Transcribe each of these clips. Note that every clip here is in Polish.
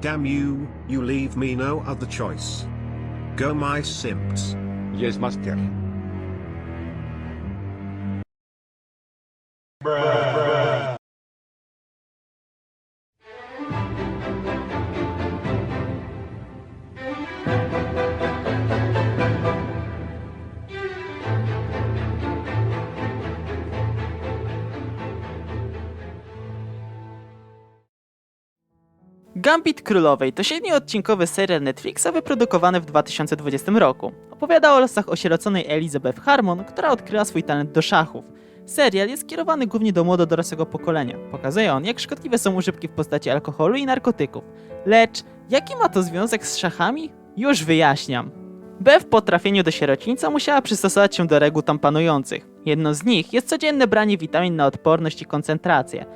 Damn you, you leave me no other choice. Go my simps. Yes, master. Gambit Królowej to siedmioodcinkowy serial Netflixa wyprodukowany w 2020 roku. Opowiada o losach osieroconej Elizabeth Harmon, która odkryła swój talent do szachów. Serial jest skierowany głównie do młododorosłego pokolenia. Pokazuje on, jak szkodliwe są używki w postaci alkoholu i narkotyków. Lecz jaki ma to związek z szachami? Już wyjaśniam. Bev po trafieniu do sierocińca musiała przystosować się do reguł tam panujących. Jedną z nich jest codzienne branie witamin na odporność i koncentrację.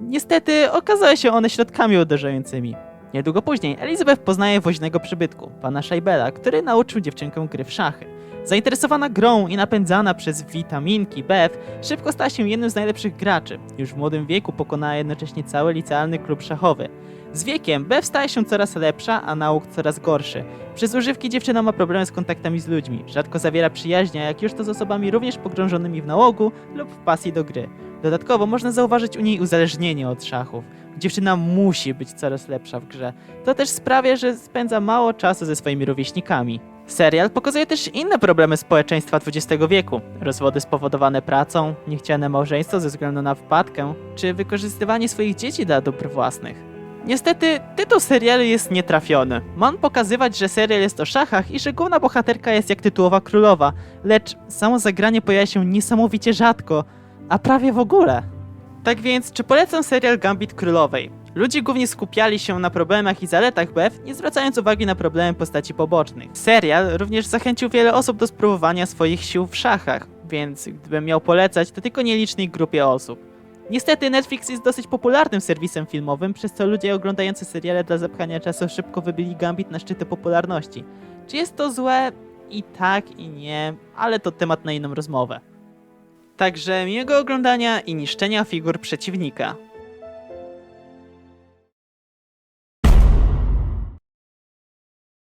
Niestety okazały się one środkami uderzającymi. Niedługo później Elizabeth poznaje woźnego przybytku, pana Shaibela, który nauczył dziewczynkę gry w szachy. Zainteresowana grą i napędzana przez witaminki Beth, szybko stała się jednym z najlepszych graczy. Już w młodym wieku pokonała jednocześnie cały licealny klub szachowy. Z wiekiem Beth staje się coraz lepsza, a nauk coraz gorszy. Przez używki dziewczyna ma problemy z kontaktami z ludźmi, rzadko zawiera przyjaźnie, jak już to z osobami również pogrążonymi w nałogu lub w pasji do gry. Dodatkowo można zauważyć u niej uzależnienie od szachów. Dziewczyna musi być coraz lepsza w grze. To też sprawia, że spędza mało czasu ze swoimi rówieśnikami. Serial pokazuje też inne problemy społeczeństwa XX wieku. Rozwody spowodowane pracą, niechciane małżeństwo ze względu na wpadkę, czy wykorzystywanie swoich dzieci dla dóbr własnych. Niestety, tytuł serialu jest nietrafiony. Ma on pokazywać, że serial jest o szachach i że główna bohaterka jest jak tytułowa królowa, lecz samo zagranie pojawia się niesamowicie rzadko, a prawie w ogóle. Tak więc, czy polecam serial Gambit Królowej? Ludzie głównie skupiali się na problemach i zaletach Beth, nie zwracając uwagi na problemy postaci pobocznych. Serial również zachęcił wiele osób do spróbowania swoich sił w szachach, więc gdybym miał polecać, to tylko nielicznej grupie osób. Niestety Netflix jest dosyć popularnym serwisem filmowym, przez co ludzie oglądający seriale dla zapchania czasu szybko wybili Gambit na szczyty popularności. Czy jest to złe? I tak, i nie, ale to temat na inną rozmowę. Także miłego oglądania i niszczenia figur przeciwnika.